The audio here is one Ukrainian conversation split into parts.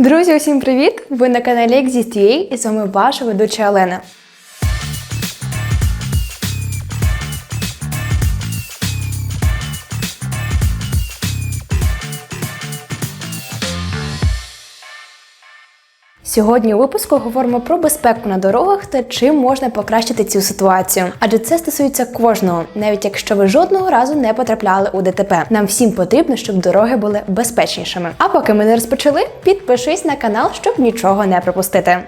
Друзі, усім привіт! Ви на каналі Exist.ua і з вами ваша ведуча Олена. Сьогодні у випуску говоримо про безпеку на дорогах та чим можна покращити цю ситуацію. Адже це стосується кожного, навіть якщо ви жодного разу не потрапляли у ДТП. Нам всім потрібно, щоб дороги були безпечнішими. А поки ми не розпочали, підпишись на канал, щоб нічого не пропустити.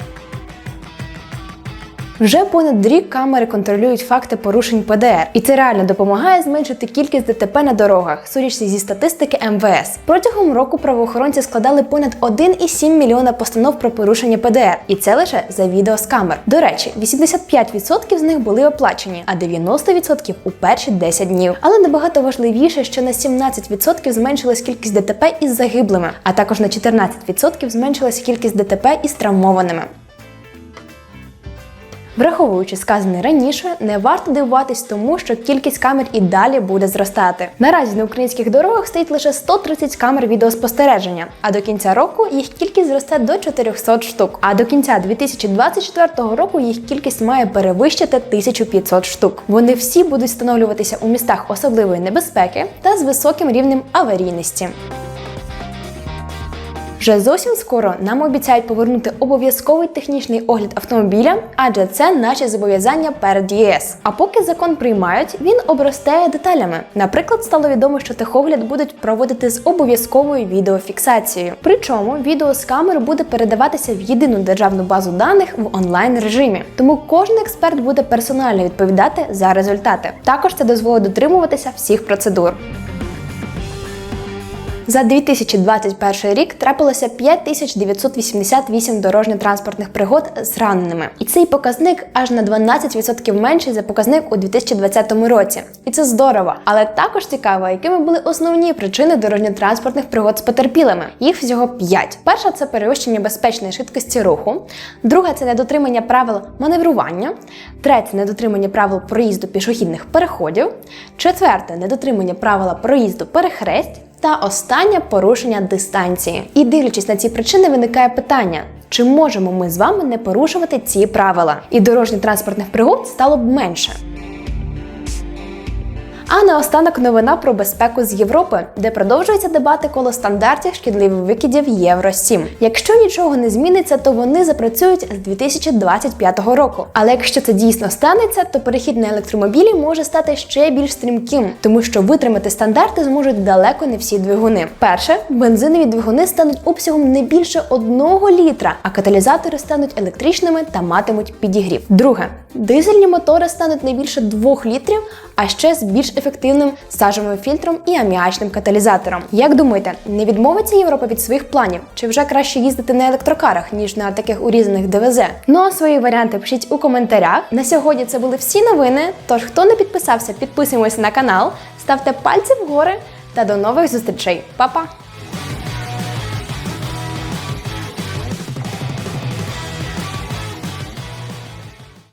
Вже понад рік камери контролюють факти порушень ПДР, і це реально допомагає зменшити кількість ДТП на дорогах, судячи зі статистики МВС. Протягом року правоохоронці складали понад 1,7 мільйона постанов про порушення ПДР, і це лише за відео з камер. До речі, 85% з них були оплачені, а 90% у перші 10 днів. Але набагато важливіше, що на 17% зменшилась кількість ДТП із загиблими, а також на 14% зменшилась кількість ДТП із травмованими. Враховуючи сказане раніше, не варто дивуватись тому, що кількість камер і далі буде зростати. Наразі на українських дорогах стоїть лише 130 камер відеоспостереження, а до кінця року їх кількість зросте до 400 штук. А до кінця 2024 року їх кількість має перевищити 1500 штук. Вони всі будуть встановлюватися у містах особливої небезпеки та з високим рівнем аварійності. Вже зовсім скоро нам обіцяють повернути обов'язковий технічний огляд автомобіля, адже це наші зобов'язання перед ЄС. А поки закон приймають, він обростає деталями. Наприклад, стало відомо, що техогляд будуть проводити з обов'язковою відеофіксацією. Причому відео з камер буде передаватися в єдину державну базу даних в онлайн режимі. Тому кожен експерт буде персонально відповідати за результати. Також це дозволить дотримуватися всіх процедур. За 2021 рік трапилося 5988 дорожньо-транспортних пригод з раненими. І цей показник аж на 12% менший за показник у 2020 році. І це здорово. Але також цікаво, якими були основні причини дорожньо-транспортних пригод з потерпілими. Їх всього 5. Перша це перевищення безпечної швидкості руху, друга це недотримання правил маневрування, третє недотримання правил проїзду пішохідних переходів, четверте недотримання правила проїзду перехресть. Та останнє порушення дистанції. І дивлячись на ці причини, виникає питання: чи можемо ми з вами не порушувати ці правила? І дорожньо-транспортних пригод стало б менше. А наостанок новина про безпеку з Європи, де продовжуються дебати коло стандартів шкідливих викидів Євро 7. Якщо нічого не зміниться, то вони запрацюють з 2025 року. Але якщо це дійсно станеться, то перехід на електромобілі може стати ще більш стрімким, тому що витримати стандарти зможуть далеко не всі двигуни. Перше, бензинові двигуни стануть обсягом не більше 1 літра, а каталізатори стануть електричними та матимуть підігрів. Друге, дизельні мотори стануть не більше 2 літрів, а ще з більш ефективним сажевим фільтром і аміачним каталізатором. Як думаєте, не відмовиться Європа від своїх планів? Чи вже краще їздити на електрокарах, ніж на таких урізаних ДВЗ? Ну а свої варіанти пишіть у коментарях. На сьогодні це були всі новини. Тож, хто не підписався, підписуємося на канал, ставте пальці вгори та до нових зустрічей. Па-па!